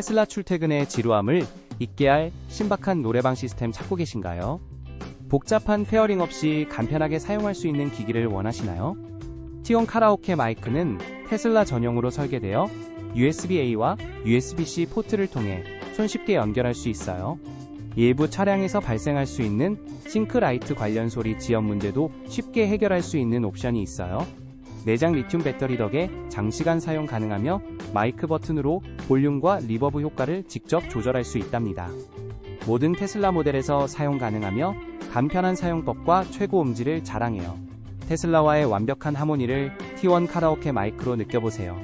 테슬라 출퇴근의 지루함을 잊게 할 신박한 노래방 시스템 찾고 계신가요? 복잡한 페어링 없이 간편하게 사용할 수 있는 기기를 원하시나요? T1 카라오케 마이크는 테슬라 전용으로 설계되어 USB-A와 USB-C 포트를 통해 손쉽게 연결할 수 있어요. 일부 차량에서 발생할 수 있는 싱크라이트 관련 소리 지연 문제도 쉽게 해결할 수 있는 옵션이 있어요. 내장 리튬 배터리 덕에 장시간 사용 가능하며 마이크 버튼으로 볼륨과 리버브 효과를 직접 조절할 수 있답니다. 모든 테슬라 모델에서 사용 가능하며 간편한 사용법과 최고 음질을 자랑해요. 테슬라와의 완벽한 하모니를 T1 카라오케 마이크로 느껴보세요.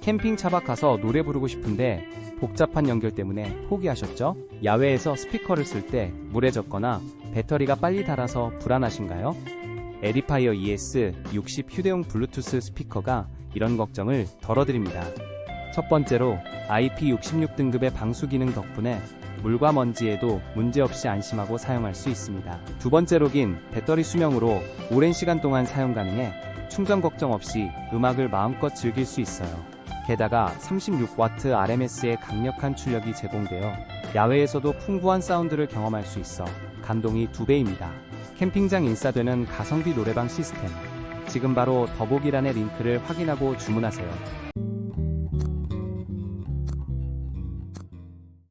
캠핑 차박 가서 노래 부르고 싶은데 복잡한 연결 때문에 포기하셨죠? 야외에서 스피커를 쓸 때 물에 젖거나 배터리가 빨리 닳아서 불안하신가요? 에디파이어 ES 60 휴대용 블루투스 스피커가 이런 걱정을 덜어드립니다. 첫 번째로 IP66 등급의 방수 기능 덕분에 물과 먼지에도 문제없이 안심하고 사용할 수 있습니다. 두 번째로 긴 배터리 수명으로 오랜 시간 동안 사용 가능해 충전 걱정 없이 음악을 마음껏 즐길 수 있어요. 게다가 36W RMS의 강력한 출력이 제공되어 야외에서도 풍부한 사운드를 경험할 수 있어 감동이 두 배입니다. 캠핑장 인싸되는 가성비 노래방 시스템. 지금 바로 더보기란의 링크를 확인하고 주문하세요.